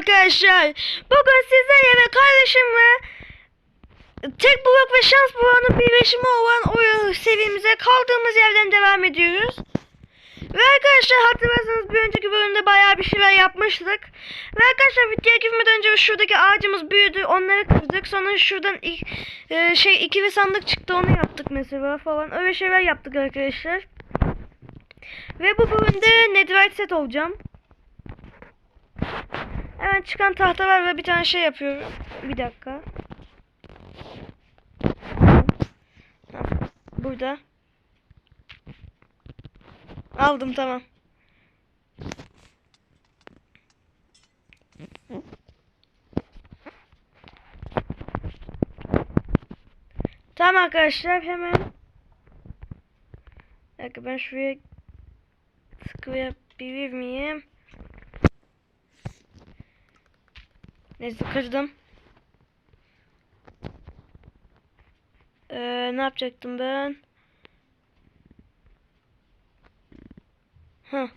arkadaşlar. Bugün sizlerle ve kardeşimle tek blok ve şans bloğunun birleşimi olan oyun serimize kaldığımız yerden devam ediyoruz. Ve arkadaşlar hatırlarsanız bir önceki bölümde bayağı bir şeyler yapmıştık. Ve arkadaşlar videoya girmeden önce şuradaki ağacımız büyüdü. Onları kırdık. Sonra şuradan ilk, e, şey ikili sandık çıktı. Onu yaptık mesela falan. Öyle şeyler yaptık arkadaşlar. Ve bu bölümde netherite set olacağım. Hemen çıkan tahta var ve bir tane şey yapıyorum. Bir dakika. Burada. Aldım tamam. Tamam arkadaşlar hemen. Bir dakika ben şuraya tıklayabilir miyim? Neyse kırdım. Ee, ne yapacaktım ben? Hı.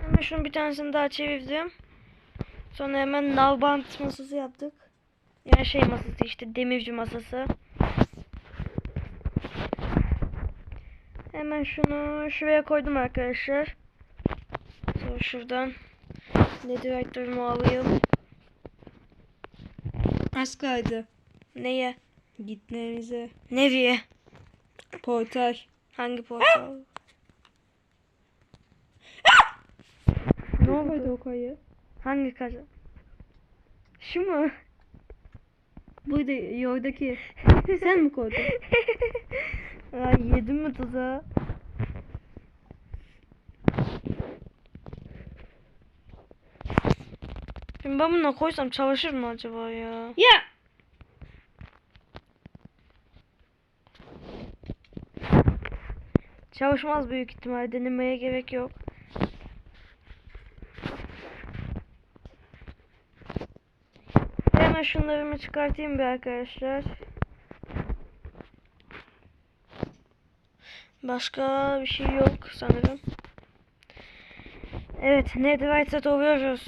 Hemen şunun bir tanesini daha çevirdim. Sonra hemen nalbant masası yaptık. Yani şey masası işte demirci masası. Hemen şunu şuraya koydum arkadaşlar. Sonra şuradan netherite'ımı alayım. Az kaldı. Neye? Gitmemize. Nereye? Portal. Hangi portal? ne oldu? o kayı? Hangi kazan? Şu mu? Buydu yoldaki. Sen mi koydun? Ay yedim mi tuzağı? Şimdi ben bununla koysam çalışır mı acaba ya? Ya! Çalışmaz büyük ihtimal. Denemeye gerek yok. Hemen şunlarımı çıkartayım bir arkadaşlar. Başka bir şey yok sanırım. Evet, netherite set oluyoruz.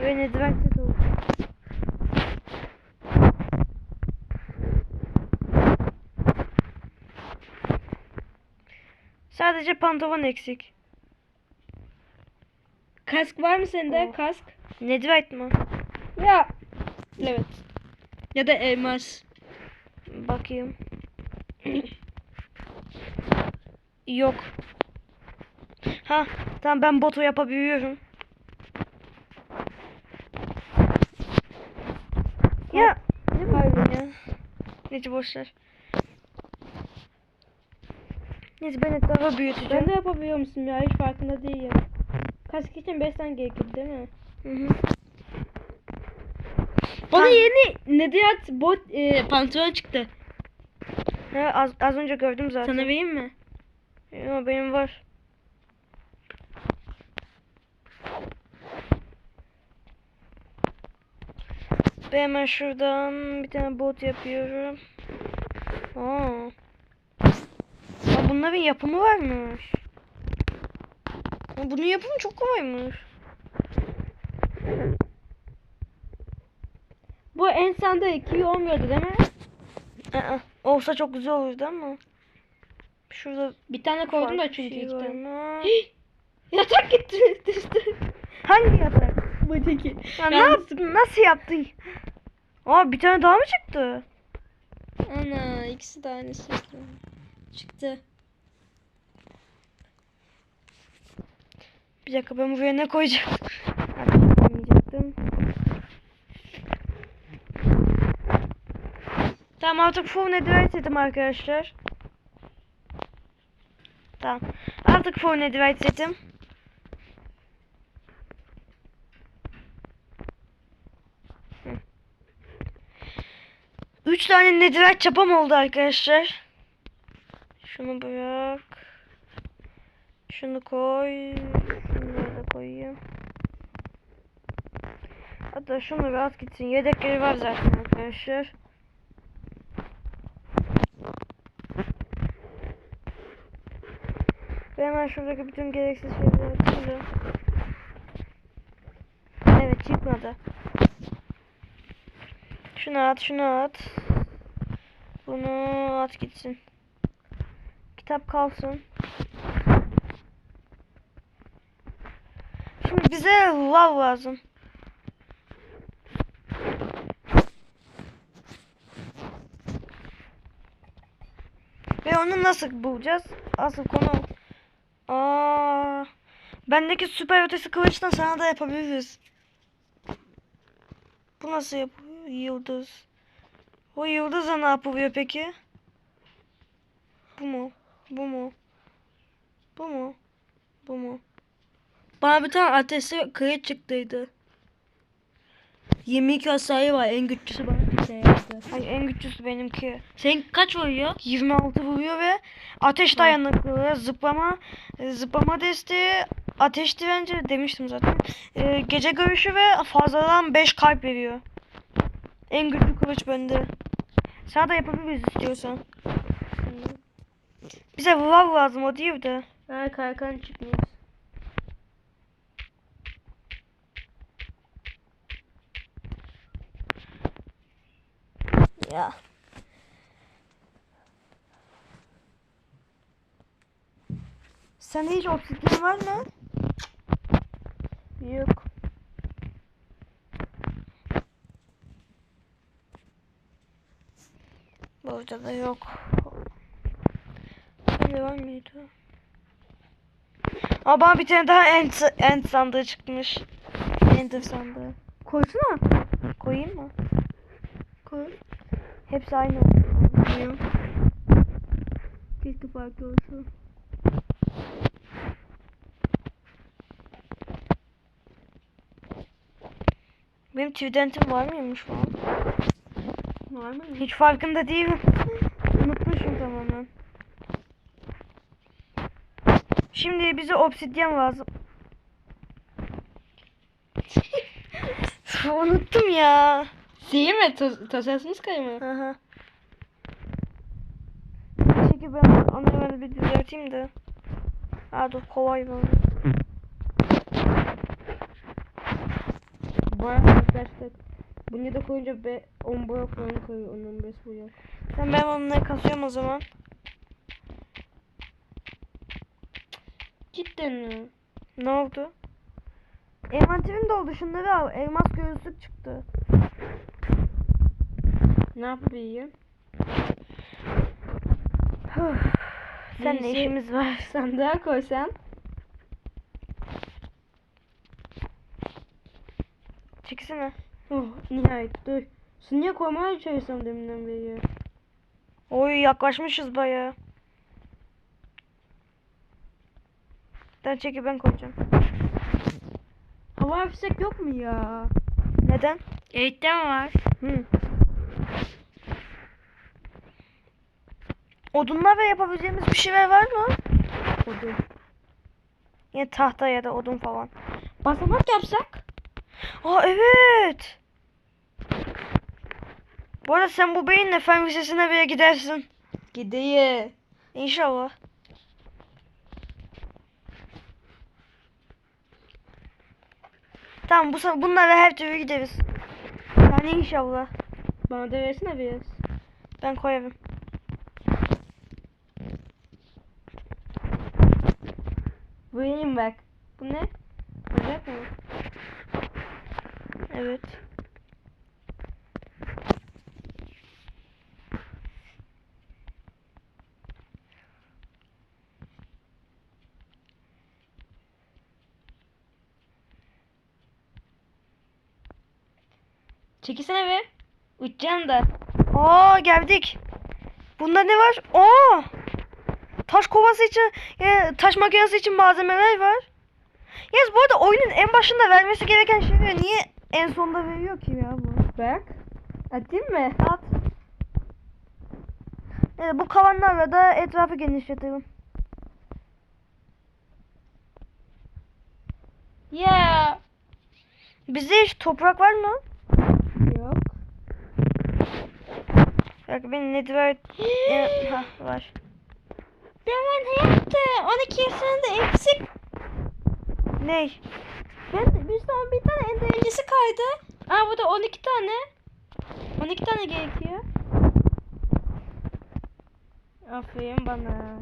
Ve netherite set oldu. Sadece pantolon eksik. Kask var mı sende? Oh. Kask. Netherite mi? Ya. Evet. Ya da elmas. Bakayım. Yok. Ha, tamam ben botu yapabiliyorum. Ya, ne var ya? Neyse boşver. Neyse ben etrafı büyüteceğim. Ben de yapabiliyor musun ya? Hiç farkında değilim. Kask için 5 tane gerekir değil mi? Hı hı. Bana Tamam. yeni Nediyat bot e, pantolon çıktı. He, az, az önce gördüm zaten. Sana vereyim mi? Yo, benim var. Ben hemen şuradan bir tane bot yapıyorum. Aa. Aa, bunların yapımı varmış. Bunun yapımı çok kolaymış. Bu en sanda 2 olmuyordu değil mi? Aa, olsa çok güzel olurdu ama. Şurada Bir tane koydum da çünkü şey iki tane. Yatak gitti düştü. Hangi yatak? Bu teki. Ya ne yaptın? Nasıl yaptın? Aa bir tane daha mı çıktı? Ana ikisi de aynı şekilde. Çıktı. Bir dakika ben buraya ne koyacağım? Koymayacaktım. Tamam artık full netherite setim arkadaşlar. Tamam. Artık full netherite setim. Üç tane netherite çapam oldu arkadaşlar. Şunu bırak. Şunu koy. Koyayım. Hatta şunu rahat gitsin. Yedekleri var zaten arkadaşlar. Ve hemen şuradaki bütün gereksiz şeyleri da. Evet çıkmadı. Şunu at, şunu at. Bunu at gitsin. Kitap kalsın. Bize lav lazım. Ve onu nasıl bulacağız? Asıl konu. Aa, bendeki süper ötesi kılıçtan sana da yapabiliriz. Bu nasıl yapılıyor? Yıldız. O yıldızla ne yapılıyor peki? Bu mu? Bu mu? Bu mu? Bu mu? Bana bir tane ateşli kılıç çıktıydı. 22 hasarı var. En güçlüsü bana bir şey yaptı. Hayır en güçlüsü benimki. Senin kaç vuruyor? 26 vuruyor ve ateş dayanıklılığı, zıplama, zıplama desteği, ateş direnci demiştim zaten. E, gece görüşü ve fazladan 5 kalp veriyor. En güçlü kılıç bende. Sana da yapabiliriz istiyorsan. Bize vav lazım o değil de. Ha kalkan çıkmış. Ya. Sende hiç obsidyen var mı? Yok. Burada da yok. Bende var mıydı? Aa bana bir tane daha end, end sandığı çıkmış. Ender sandığı. Koysana. Koyayım mı? Koy. Hepsi aynı oluyor. Keşke farklı olsa. Benim tüydentim var mıymış falan? Var mı? Hiç farkında değilim. Unutmuşum tamamen. Şimdi bize obsidyen lazım. Unuttum ya. Toz, Tosasınız kayma. Hı hı. Çünkü ben onu hemen bir düzelteyim de. Aa dur kolay bana. Bayağı yaklaştık. Bunu da koyunca be 10 blok falan koyuyor. 10 15 blok. Ben, ben onları kasıyorum o zaman. Cidden mi? Ne oldu? Envanterim doldu şunları al. Elmas göğüslük çıktı. Ne yapayım? Sen ne işimiz var? Sandığa koysan. Çekilsene. Oh nihayet dur. Şunu niye koymaya çalışsam deminden beri. Oy yaklaşmışız baya. Ben çeki ben koyacağım. Hava fişek yok mu ya? Neden? Eğitte mi var? Hı. Odunlarla yapabileceğimiz bir şeyler var mı? Odun. Yine tahta ya da odun falan. Basamak yapsak? Aa evet. Bu arada sen bu beyinle fen lisesine bile gidersin. Gideye. İnşallah. Tamam bu bunlarla her türlü gideriz. Yani inşallah. Bana da versene biraz. Ben koyarım. Vereyim bak. Bu ne? Olacak mı? Evet. Çekilsene be. Uçacağım da. Aa geldik. Bunda ne var? Aa! Taş kovası için, e, taş makinesi için malzemeler var. Yalnız bu arada oyunun en başında vermesi gereken şeyleri niye en sonda veriyor ki ya bu? Bak. Atayım mı? At. Evet, bu kavanlarla da etrafı genişletelim. Ya. Bizde hiç toprak var mı? Yok. Bak benim network e, ha, var. Demen yaptı. 12 yaşında eksik. Ney? Ben de bir son bir tane endercisi kaydı. Aa burada 12 tane. 12 tane gerekiyor. Aferin bana.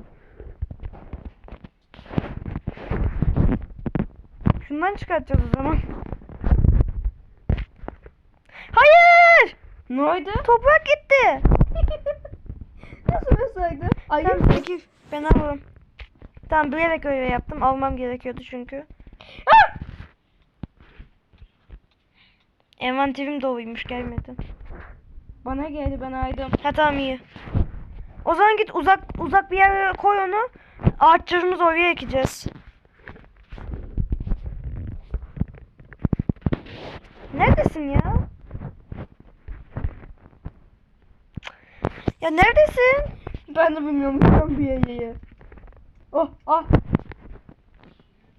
Şundan çıkartacağız o zaman. Hayır! Ne oldu? Toprak gitti. Nasıl mesaydı? Ay Tamam peki ben alırım. Tamam bilerek öyle yaptım. Almam gerekiyordu çünkü. Envanterim doluymuş gelmedi. Bana geldi ben aydım. Ha tamam iyi. O zaman git uzak uzak bir yere koy onu. Ağaçlarımızı oraya ekeceğiz. Neredesin ya? Ya neredesin? Ben de bilmiyorum ben bir yere. Oh ah.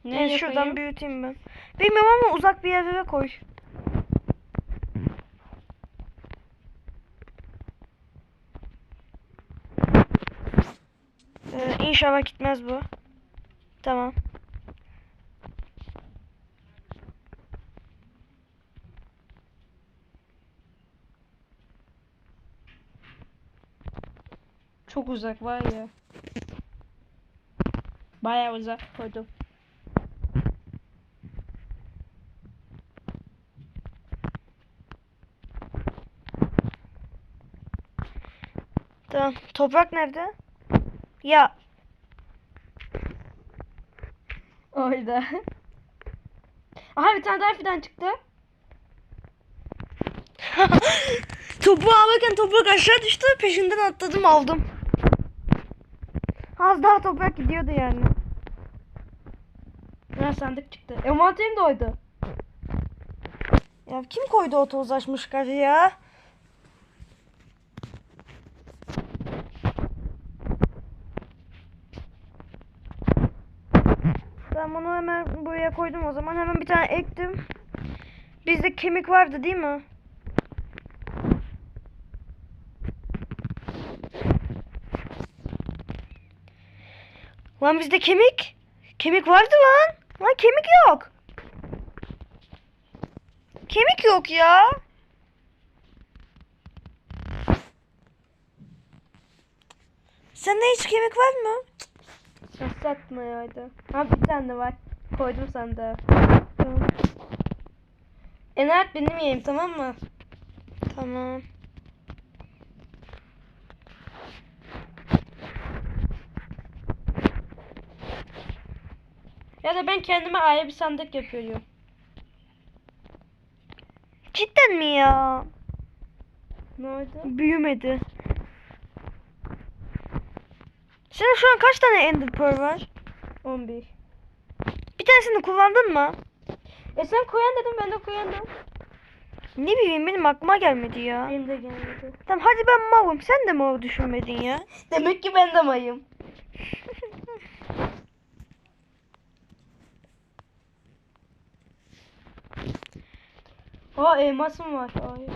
Ne Evet, şuradan büyüteyim ben. Bilmiyorum ama uzak bir yere koy. Ee, inşallah gitmez bu. Tamam. Çok uzak var ya. Bayağı uzak koydum. Tamam. Toprak nerede? Ya Orada. Aha bir tane daha fidan çıktı. topuğu alırken toprak aşağı düştü. Peşinden atladım aldım. Az daha toprak gidiyordu yani. Ha sandık çıktı. Envanterim de oydu. Ya kim koydu o tozlaşmış karı ya? Ben bunu hemen buraya koydum o zaman. Hemen bir tane ektim. Bizde kemik vardı değil mi? Lan bizde kemik. Kemik vardı lan. Lan kemik yok. Kemik yok ya. Sende hiç kemik var mı? Atmayaydı? Ha bir tane var. Koydum sandığa. Tamam. Enaat benim yerim tamam mı? Tamam. Ya da ben kendime ayrı bir sandık yapıyorum. Cidden mi ya? Ne oldu? Büyümedi. Senin şu an kaç tane Ender Pearl var? 11. Bir tanesini kullandın mı? E sen koyan dedim ben de koyandım. Ne bileyim benim aklıma gelmedi ya. Benim de gelmedi. Tamam hadi ben malım. Sen de mal düşünmedin ya. Demek ki ben de mayım. Aa elmasım var. Ay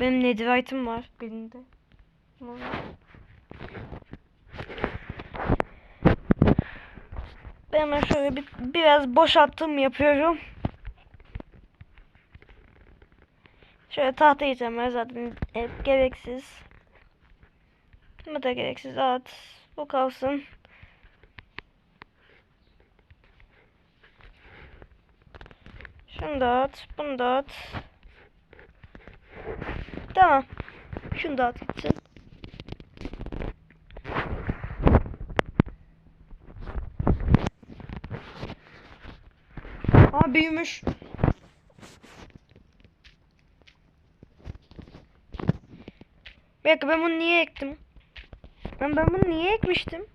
Benim netherite'ım var. birinde. Ben hemen şöyle bir, biraz boşalttım yapıyorum. Şöyle tahta yiyeceğim zaten hep gereksiz. Bu da gereksiz at. Bu kalsın. Şunu da at. Bunu da at. Tamam. Şunu da at gitsin. Aa büyümüş. Bir dakika ben bunu niye ektim? Lan ben bunu niye ekmiştim?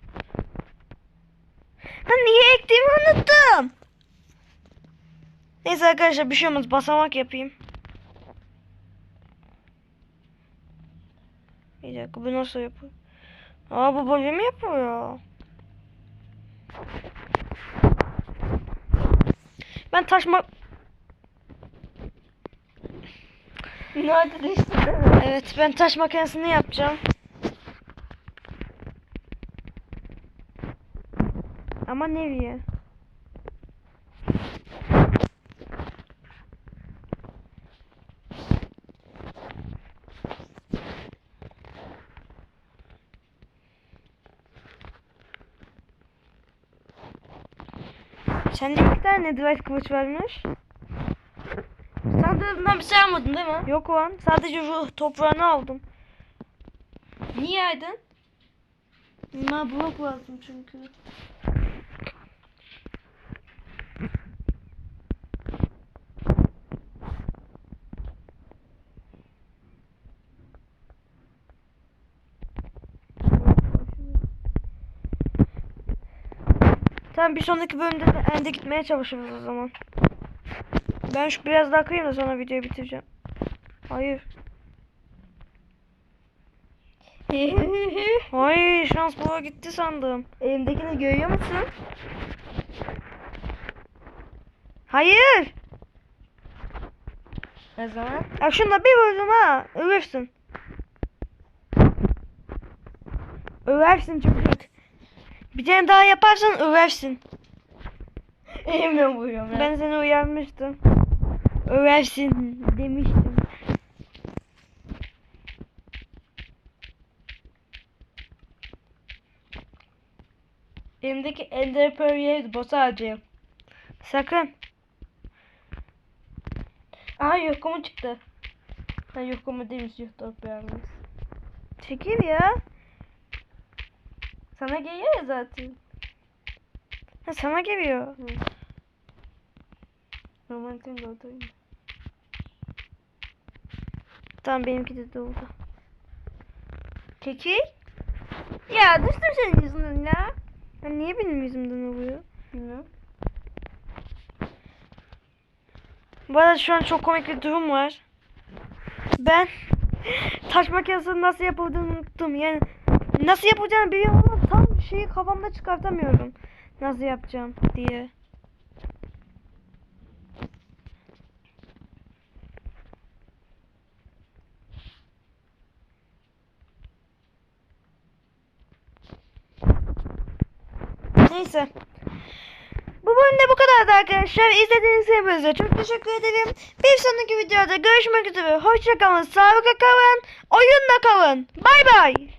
Lan niye ektiğimi unuttum. Neyse arkadaşlar bir şey olmaz basamak yapayım. Bir dakika bu nasıl yapıyor? Aa bu böyle mi yapıyor? Ben taş ma- Ne oldu düştü? Evet ben taş makinesini yapacağım. Ama nereye? Sende iki tane Dwight kılıç varmış. Sandığımdan bir şey almadın değil mi? Yok lan. Sadece ruh toprağını aldım. Niye aydın? Ma blok lazım çünkü. Tamam bir sonraki bölümde de ende gitmeye çalışırız o zaman. Ben şu biraz daha kırayım da sonra videoyu bitireceğim. Hayır. Ay şans baba gitti sandım. Elimdekini görüyor musun? Hayır. Ne zaman? Ya şunda bir vurdum ha. Ölürsün. Översin çocuk. Bir tane daha yaparsan översin. Elimle vuruyorum ya. Ben seni uyarmıştım. Översin demiştim. Elimdeki Ender Pearl'e boss harcayayım. Sakın. Aha yokumu çıktı. Ha yokumu değilmiş yok toprağımız. Çekil ya. Sana geliyor ya zaten. Ha, sana geliyor. Romantik oldu. Tamam benimki de doldu. Çekil. Ya düştüm senin yüzünden ya. Ya niye benim yüzümden oluyor? Bilmiyorum. Bu arada şu an çok komik bir durum var. Ben taş makinesinin nasıl yapıldığını unuttum. Yani nasıl yapacağını biliyorum şeyi kafamda çıkartamıyorum. Nasıl yapacağım diye. Neyse. Bu bölümde bu kadardı arkadaşlar. İzlediğiniz için hepinize çok teşekkür ederim. Bir sonraki videoda görüşmek üzere. Hoşçakalın. Sağlıkla kalın. Oyunla kalın. Bay bay.